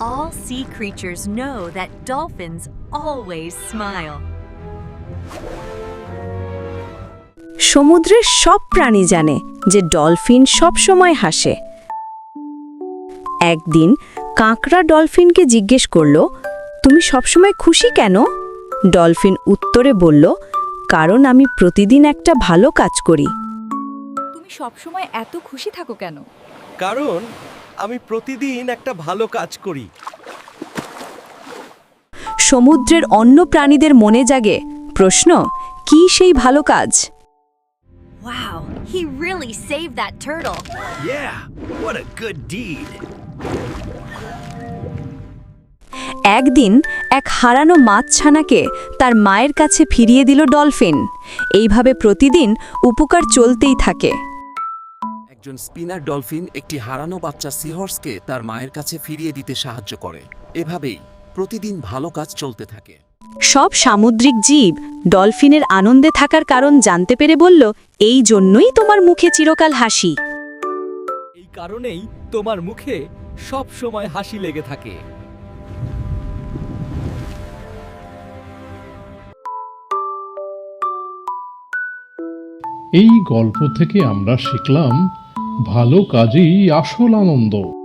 All sea creatures know that dolphins always smile. সমুদ্রের সব প্রাণী জানে যে ডলফিন সব সময় হাসে। একদিন কাঁকড়া ডলফিনকে জিজ্ঞেস করল তুমি সবসময় খুশি কেন? ডলফিন উত্তরে বলল কারণ আমি প্রতিদিন একটা ভালো কাজ করি। তুমি সবসময় এত খুশি থাকো কেন? কারণ আমি প্রতিদিন একটা ভালো কাজ করি সমুদ্রের অন্য প্রাণীদের মনে জাগে প্রশ্ন কি সেই ভালো কাজ Wow, he really saved that turtle. Yeah, what a good deed. একদিন এক হারানো মাছছানাকে তার মায়ের কাছে ফিরিয়ে দিল ডলফিন এইভাবে প্রতিদিন উপকার চলতেই থাকে একজন স্পিনার ডলফিন একটি হারানো বাচ্চা সিহর্সকে তার মায়ের কাছে ফিরিয়ে দিতে সাহায্য করে। এভাবেই প্রতিদিন ভালো কাজ চলতে থাকে। সব সামুদ্রিক জীব ডলফিনের আনন্দে থাকার কারণ জানতে পেরে বলল এই জন্যই তোমার মুখে চিরকাল হাসি। এই কারণেই তোমার মুখে সব সময় হাসি লেগে থাকে। এই গল্প থেকে আমরা শিখলাম ভালো কাজেই আসল আনন্দ।